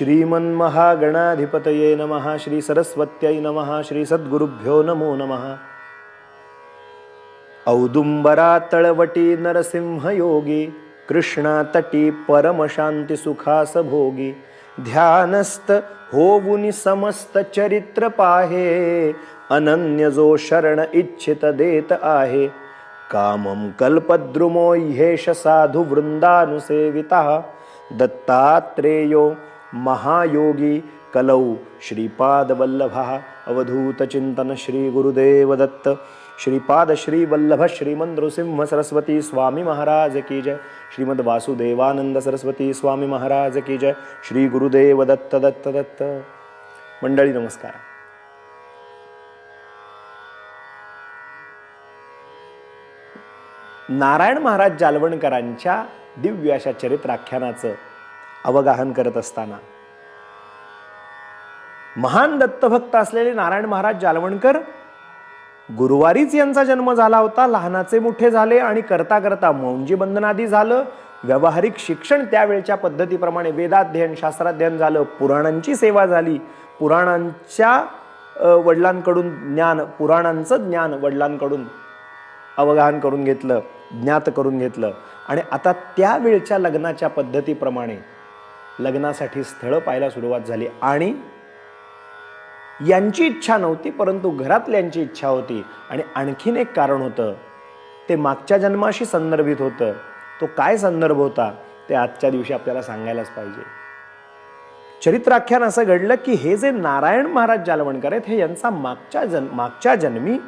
श्रीमन्महागणाधिपतये नमः श्रीसरस्वत्यै नमः श्रीसद्गुरुभ्यो नमो नमः। औदुम्बरातळवटी नरसिंहयोगी कृष्णातटी परमशान्तिसुखासभोगी ध्यानस्त हो गुनिसमस्तचरित्रपाहे अनन्यजो शरण इच्छित देत आहे। कामं कल्पद्रुमो ह्येष साधुवृन्दानुसेवितः दत्तात्रेयो महायोगी कलौ श्रीपादवल्लभः अवधूतचिन्तन श्री श्रीपाद श्रीवल्लभ श्रीमंत नृसिंह सरस्वती स्वामी महाराज की जय। श्रीमद वासुदेवानंद सरस्वती स्वामी महाराज की जय। श्री गुरुदेव दत्त दत्त दत्त। मंडळी नमस्कार। नारायण महाराज जालवणकरांच्या दिव्य अशा चरित्राख्यानाचं अवगाहन करत असताना. महान दत्तभक्त असलेले नारायण महाराज जालवणकर गुरुवारीच यांचा जन्म झाला होता. लहानाचे मोठे झाले आणि करता करता मौंजी बंधनादी झालं. व्यावहारिक शिक्षण त्यावेळच्या पद्धतीप्रमाणे वेदाध्ययन शास्त्राध्ययन झालं. पुराणांची सेवा झाली. पुराणांच्या वडिलांकडून ज्ञान पुराणांचं ज्ञान वडिलांकडून अवगाहन करून घेतलं ज्ञात करून घेतलं. आणि आता त्यावेळच्या लग्नाच्या पद्धतीप्रमाणे लग्नासाठी स्थळं पाहायला सुरुवात झाली. आणि यांची इच्छा नव्हती परंतु घरातल्यांची इच्छा होती. आणि आणखीन एक कारण होतं ते मागच्या जन्माशी संदर्भित होतं. तो काय संदर्भ होता ते आजच्या दिवशी आपल्याला सांगायलाच पाहिजे. चरित्राख्यान असं घडलं की हे जे नारायण महाराज जालवणकर आहेत हे यांचा मागच्या जन मागच्या जन्मी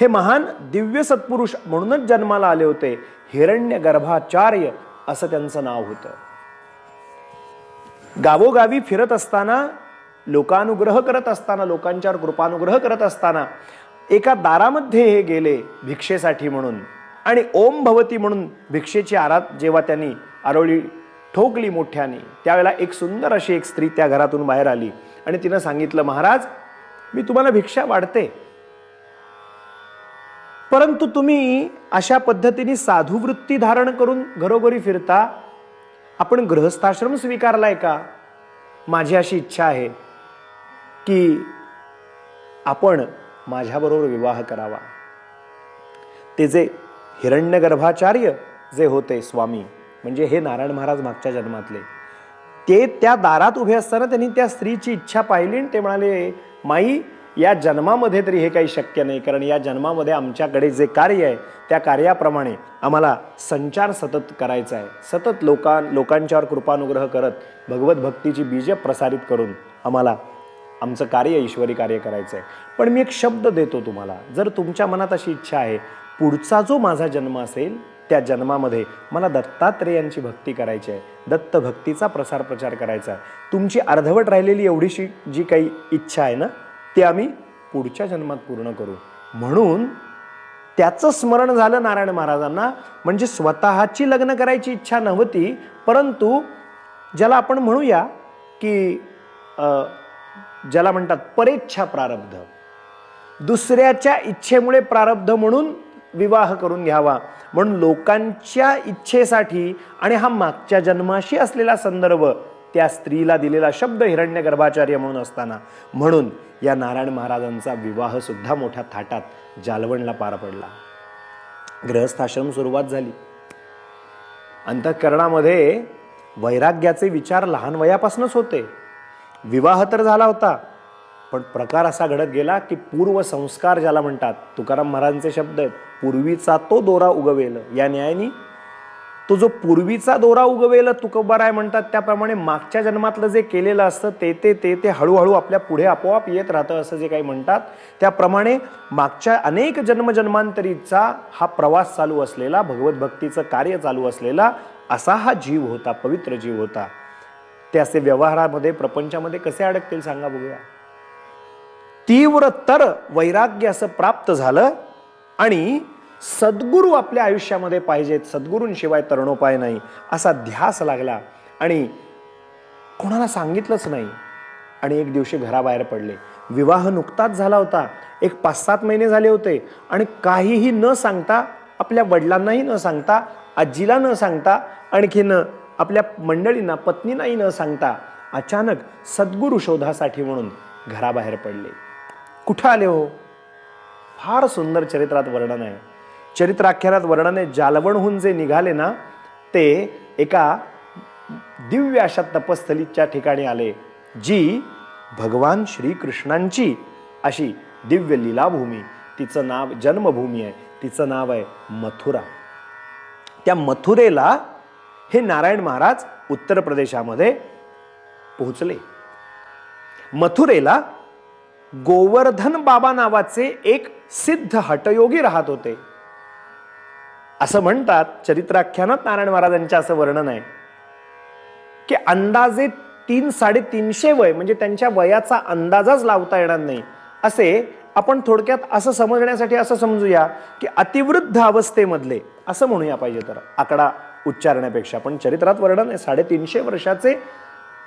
हे महान दिव्य सत्पुरुष म्हणूनच जन्माला आले होते. हिरण्य गर्भाचार्य असं त्यांचं नाव होतं. गावोगावी फिरत असताना लोकानुग्रह करत असताना लोकांच्यावर कृपानुग्रह करत असताना एका दारामध्ये हे गेले भिक्षेसाठी म्हणून. आणि ओम भवती म्हणून भिक्षेची आरात जेव्हा त्यांनी आरोळी ठोकली मोठ्याने त्यावेळेला एक सुंदर अशी एक स्त्री त्या घरातून बाहेर आली. आणि तिनं सांगितलं महाराज मी तुम्हाला भिक्षा वाढते. परंतु तुम्ही अशा पद्धतीने साधुवृत्ती धारण करून घरोघरी फिरता आपण गृहस्थाश्रम स्वीकारलाय का? माझी अशी इच्छा आहे की आपण माझ्याबरोबर विवाह करावा. ते जे हिरण्यगर्भाचार्य जे होते स्वामी म्हणजे हे नारायण महाराज मागच्या जन्मातले ते त्या दारात उभे असताना त्यांनी त्या स्त्रीची इच्छा पाहिली आणि ते म्हणाले माई या जन्मामध्ये तरी हे काही शक्य नाही कारण या जन्मामध्ये आमच्याकडे जे कार्य आहे त्या कार्याप्रमाणे आम्हाला संचार सतत करायचा आहे. सतत लोकां लोकांच्यावर कृपानुग्रह करत भगवत भक्तीची बीज प्रसारित करून आम्हाला आमचं कार्य ईश्वरी कार्य करायचं आहे. पण मी एक शब्द देतो तुम्हाला. जर तुमच्या मनात अशी इच्छा आहे पुढचा जो माझा जन्म असेल त्या जन्मामध्ये मला दत्तात्रेयांची भक्ती करायची आहे. दत्त भक्तीचा प्रसार प्रचार करायचा आहे. तुमची अर्धवट राहिलेली एवढीशी जी काही इच्छा आहे ना ते आम्ही पुढच्या जन्मात पूर्ण करू. म्हणून त्याचं स्मरण झालं नारायण महाराजांना. म्हणजे स्वतःची लग्न करायची इच्छा नव्हती परंतु ज्याला आपण म्हणूया की ज्याला म्हणतात परेच्छा प्रारब्ध. दुसऱ्याच्या इच्छेमुळे प्रारब्ध म्हणून विवाह करून घ्यावा. म्हणून लोकांच्या इच्छेसाठी आणि हा मागच्या जन्माशी असलेला संदर्भ त्या स्त्रीला दिलेला शब्द हिरण्य गर्भाचार्य म्हणून असताना. म्हणून या नारायण महाराजांचा विवाह सुद्धा मोठ्या थाटात जालवणला पार पडला. गृहस्थाश्रम सुरुवात झाली. अंतःकरणामध्ये वैराग्याचे विचार लहान वयापासूनच होते. विवाह तर झाला होता पण प्रकार असा घडत गेला की पूर्व संस्कार ज्याला म्हणतात तुकाराम महाराजांचे शब्द आहेत पूर्वीचा तो दोरा उगवेल. या न्यायाने तो जो पूर्वीचा दोरा उगवेल तुकोबाराय म्हणतात त्याप्रमाणे मागच्या जन्मातलं जे केलेलं असतं ते ते ते ते हळूहळू आपल्या पुढे आपोआप येत राहतं असं जे काही म्हणतात. त्याप्रमाणे मागच्या अनेक जन्मजन्मांतरीचा हा प्रवास चालू असलेला भगवत भक्तीचं कार्य चालू असलेला असा हा जीव होता पवित्र जीव होता. ते असे व्यवहारामध्ये प्रपंचामध्ये कसे अडकतील सांगा बघूया. तीव्र तर वैराग्य असं प्राप्त झालं आणि सद्गुरू आपल्या आयुष्यामध्ये पाहिजेत. सद्गुरूंशिवाय तरणोपाय नाही. असा ध्यास लागला आणि कोणाला सांगितलंच नाही. आणि एक दिवशी घराबाहेर पडले. विवाह नुकताच झाला होता. एक पाच सात महिने झाले होते. आणि काहीही न सांगता आपल्या वडिलांनाही न सांगता आजीला न सांगता आणखीन आपल्या मंडळींना पत्नीनाही न सांगता अचानक सद्गुरू शोधासाठी म्हणून घराबाहेर पडले. कुठं आले हो? फार सुंदर चरित्रात वर्णन आहे. चरित्राख्यानात वर्णने जालवणहून जे निघाले ना ते एका दिव्य अशा तपस्थलीच्या ठिकाणी आले जी भगवान श्रीकृष्णांची अशी दिव्य लीलाभूमी. तिचं नाव जन्मभूमी आहे. तिचं नाव आहे मथुरा. त्या मथुरेला हे नारायण महाराज उत्तर प्रदेशामध्ये पोहोचले. मथुरेला गोवर्धन बाबा नावाचे एक सिद्ध हटयोगी राहत होते. असं म्हणतात चरित्राख्यानात नारायण महाराजांच्या असं वर्णन आहे की अंदाजे तीन साडेतीनशे वय म्हणजे त्यांच्या वयाचा अंदाजच लावता येणार नाही. असे आपण थोडक्यात असं समजण्यासाठी असं समजूया की अतिवृद्ध अवस्थेमधले असं म्हणूया पाहिजे तर आकडा उच्चारण्यापेक्षा. पण चरित्रात वर्णन आहे साडेतीनशे वर्षाचे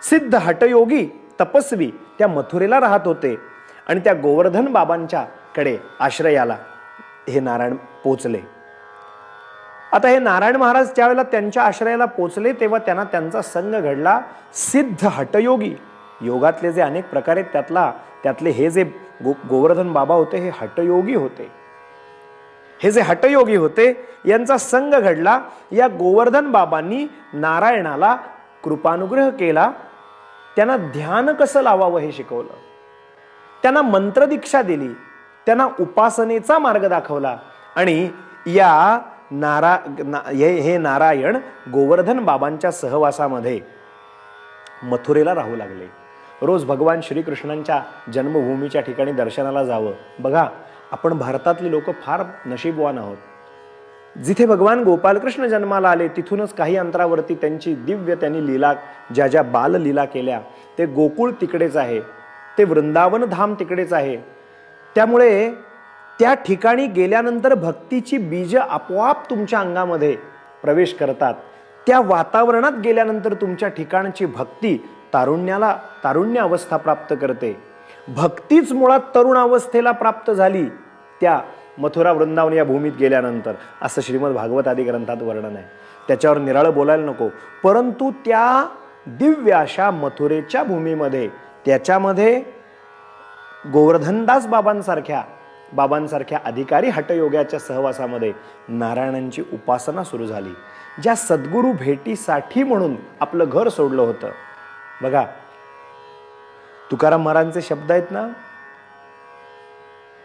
सिद्ध हटयोगी तपस्वी त्या मथुरेला राहत होते आणि त्या गोवर्धन बाबांच्या कडे आश्रयाला हे नारायण पोचले. आता हे नारायण महाराज ज्यावेळेला त्यांच्या आश्रयाला पोचले तेव्हा त्यांना त्यांचा संघ घडला. सिद्ध हटयोगी. योगातले जे अनेक प्रकार आहेत त्यातला त्यातले हे जे गो गोवर्धन बाबा होते हे हटयोगी होते. हे जे हटयोगी होते यांचा संघ घडला. या गोवर्धन बाबांनी नारायणाला कृपानुग्रह केला. त्यांना ध्यान कसं लावावं हे शिकवलं. त्यांना मंत्रदीक्षा दिली. त्यांना उपासनेचा मार्ग दाखवला. आणि या नारा ना- हे हे नारायण गोवर्धन बाबांच्या सहवासामध्ये मथुरेला राहू लागले. रोज भगवान श्रीकृष्णांच्या जन्मभूमीच्या ठिकाणी दर्शनाला जावं. बघा आपण भारतातली लोक फार नशीबवान आहोत. जिथे भगवान गोपालकृष्ण जन्माला आले तिथूनच काही अंतरावरती त्यांची दिव्य त्यांनी लीला ज्या ज्या बाल लीला केल्या ते गोकुळ तिकडेच आहे. ते वृंदावन धाम तिकडेच आहे. त्यामुळे त्या ठिकाणी गेल्यानंतर भक्तीची बीज आपोआप तुमच्या अंगामध्ये प्रवेश करतात. त्या वातावरणात गेल्यानंतर तुमच्या ठिकाणची भक्ती तारुण्याला तारुण्य अवस्था प्राप्त करते. भक्तीच मुळात तरुण अवस्थेला प्राप्त झाली त्या मथुरा वृंदावन या भूमीत गेल्यानंतर. असं श्रीमद भागवत आदी ग्रंथात वर्णन आहे. त्याच्यावर निराळं बोलायला नको. परंतु त्या दिव्य अशा मथुरेच्या भूमीमध्ये त्याच्यामध्ये गोवर्धनदास बाबांसारख्या बाबांसारख्या अधिकारी हटयोगाच्या सहवासामध्ये नारायणांची उपासना सुरू झाली ज्या सद्गुरू भेटीसाठी म्हणून आपलं घर सोडलं होतं. बघा तुकाराम महाराजांचे शब्द आहेत ना?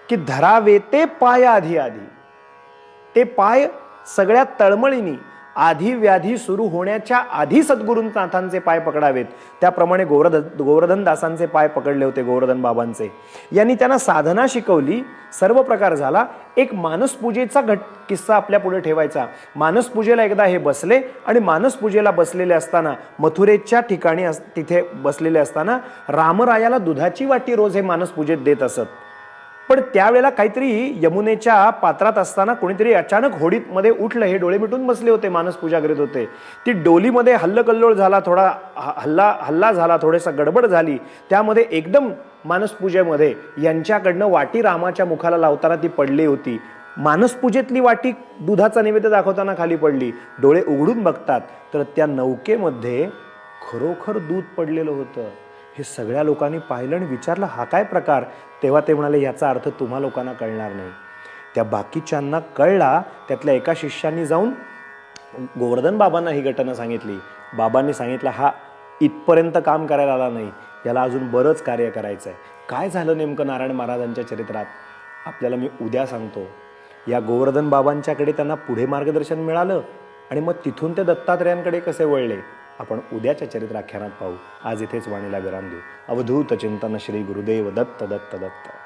की धरावे ते पाय आधी आधी. ते पाय सगळ्या तळमळीनी आधी व्याधी सुरू होण्याच्या आधी सद्गुरुनाथांचे पाय पकडावेत. त्याप्रमाणे गोवर्धन गोवर्धन दासांचे पाय पकडले होते गोवर्धन बाबांचे. यांनी त्यांना साधना शिकवली. सर्व प्रकार झाला. एक मानसपूजेचा घट किस्सा आपल्या पुढे ठेवायचा. मानसपूजेला एकदा हे बसले आणि मानसपूजेला बसलेले असताना मथुरेच्या ठिकाणी अस- तिथे बसलेले असताना रामरायाला दुधाची वाटी रोज हे मानसपूजेत देत असत. पण त्यावेळेला काहीतरी यमुनेच्या पात्रात असताना कोणीतरी अचानक होडीत मध्ये उठलं हे डोळे मिटून बसले होते मानस पूजा करीत होते. ती डोलीमध्ये हल्लकल्लोळ झाला थोडा हल्ला हल्ला झाला थोडेसा गडबड झाली. त्यामध्ये एकदम मानसपूजेमध्ये यांच्याकडनं वाटी रामाच्या मुखाला लावताना ती पडली होती. मानसपूजेतली वाटी दुधाचा नैवेद्य दाखवताना खाली पडली. डोळे उघडून बघतात तर त्या नौकेमध्ये खरोखर दूध पडलेलं होतं. हे सगळ्या लोकांनी पाहिलं आणि विचारलं हा काय प्रकार? तेव्हा ते म्हणाले याचा अर्थ तुम्हा लोकांना कळणार नाही. त्या बाकीच्यांना कळला त्यातल्या एका शिष्यानी जाऊन गोवर्धन बाबांना ही घटना सांगितली. बाबांनी सांगितलं हा इथपर्यंत काम करायला आला नाही. याला अजून बरंच कार्य करायचं आहे काय झालं नेमकं नारायण महाराजांच्या चरित्रात? आपल्याला मी उद्या सांगतो. या गोवर्धन बाबांच्याकडे त्यांना पुढे मार्गदर्शन मिळालं आणि मग तिथून ते दत्तात्रयांकडे कसे वळले? आपण उद्याच्या चरित्राख्यानात पाहू. आज इथेच वाणीला विराम देऊ. अवधूत चिंतन श्री गुरुदेव दत्त दत्त दत्त.